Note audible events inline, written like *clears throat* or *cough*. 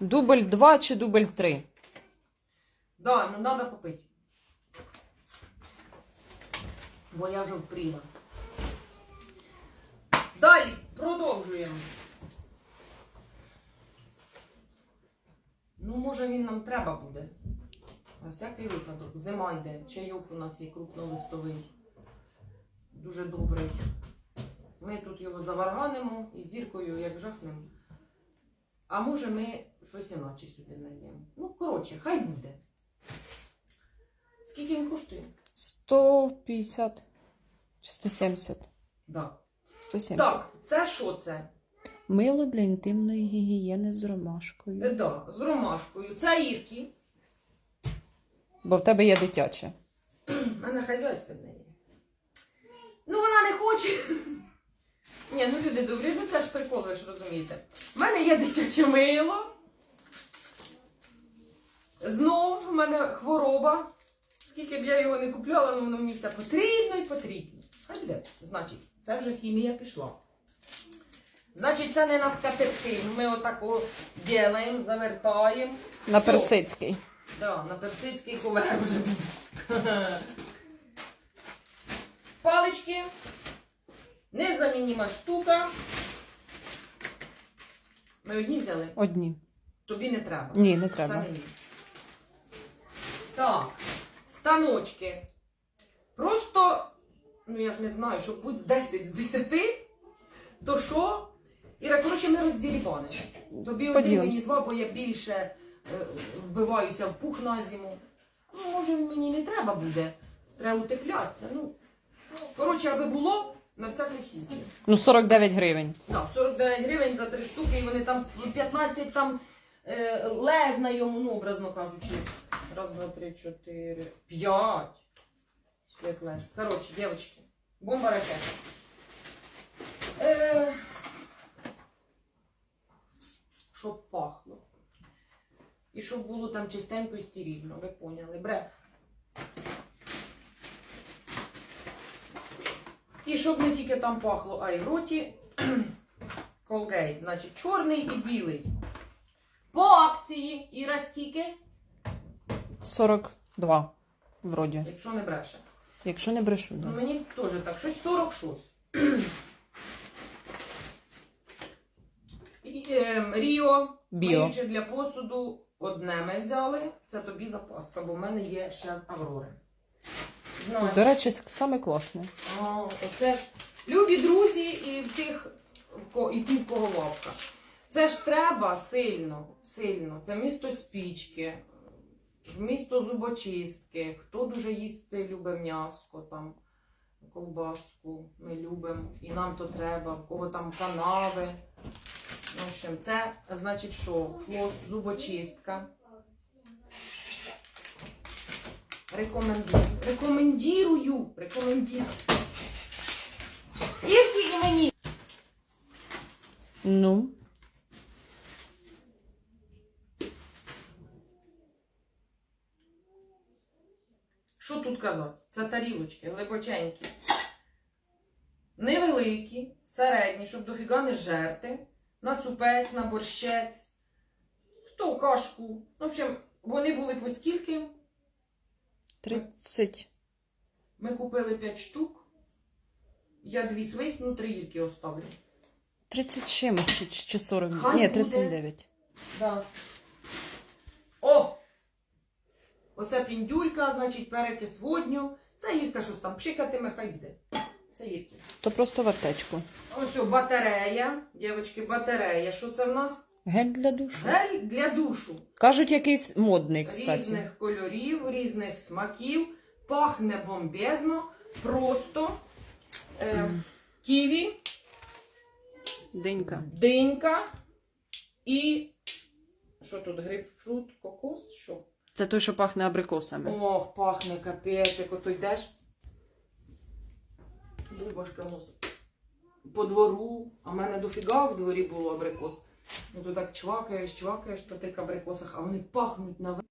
Дубль 2 чи дубль 3? Да, ну треба попити. Бо я вже впріла. Далі продовжуємо. Ну, може, він нам треба буде. На всякий випадок. Зима йде. Чайок у нас є крупнолистовий. Дуже добрий. Ми тут його заварганимо і зіркою як жахнемо. А може ми щось іначе сюди нальємо. Ну, коротше, хай буде. Скільки він коштує? 150 чи 170. Да. 170. Так, це що це? Мило для інтимної гігієни з Е, ромашкою. Да, з ромашкою. Це Ірки. Бо в тебе є дитяче. У мене хазяйственне є. Ну, вона не хоче. Ні, ну люди добрі, ну це ж прикол, ви ж розумієте. У мене є дитяче мило. Знов в мене хвороба. Скільки б я його не купляла, ну воно мені все потрібно і потрібно. Хай буде. Значить, це вже хімія пішла. Значить, це не на скатертину. Ми отако ділаємо, завертаємо. На Все. персидський. Да, на персидський ковер вже буде. *laughs* Палички. Незамініма штука. Ми одні взяли. Одні. Тобі не треба. Ні, не Це треба. мені. Так, станочки. Просто, ну я ж не знаю, що будь з 10 з 10, то що? Іра, коротше, ми розділібанимо. Тобі один, мені два, бо я більше е, вбиваюся в пух на зиму. Ну, може, мені не треба буде. Треба утеплятися. Ну, коротше, аби було, на всякий случай. Ну, 49 гривень. Да, 49 гривень за три штуки, і вони там з- 15 там е, лез на йому, ну, образно кажучи. Раз, два, три, чотири, п'ять. П'ять лез. Коротше, дівчатки, бомба ракета. Е, щоб пахло. І щоб було там чистенько і стерильно, ви поняли. Бреф. І щоб не тільки там пахло, а й в роті. *clears throat* Колгейт, значить, чорний і білий. По акції Іра скільки, 42. Вроді. якщо не бреше. Якщо не брешу, Ну, мені теж так, щось 40 щось. І, ем, Ріо, Біо. миюче для посуду, одне ми взяли. Це тобі запаска, бо в мене є ще з Аврори. Знаєш, До речі, саме класне. Оце любі друзі і в тих, в і ті, кого лапка. Це ж треба сильно, сильно. Це місто спічки, місто зубочистки. Хто дуже їсти любить м'яско, там, ковбаску, ми любимо, і нам то треба, в кого там канави. В общем, це значить, що флос зубочистка. Рекомендую. Рекомендую. Рекомендую. І мені. Ну, Що тут казати? Це тарілочки, глибоченькі. Невеликі, середні, щоб дофіга не жерти. На супець, на борщець. Хто кашку. В общем, вони були по скільки? 30. Ми купили 5 штук. Я дві свисну, три гірки оставлю. 30 чимось чи, чи 40. Хай Ні, буде. 39. Да. О! Оце піндюлька, значить, перекис водню. Це Ірка щось там пшикатиме, хай буде. Це Ірки. То просто в аптечку. Ось о, батарея. Дівчатки, батарея. Що це в нас? Гель для душу. Гель для душу. Кажуть, якийсь модний, кстати. Різних кольорів, різних смаків. Пахне бомбезно. Просто. Е, ківі, Динька. динька і. Що тут? Грейпфрут, кокос? Що? Це той, що пахне абрикосами. Ох, пахне капець, як ото йдеш. Бульбашка носить. По двору, а в мене дофіга в дворі було абрикос. Ну то так чвакаєш, чвакаєш по тих абрикосах, а вони пахнуть на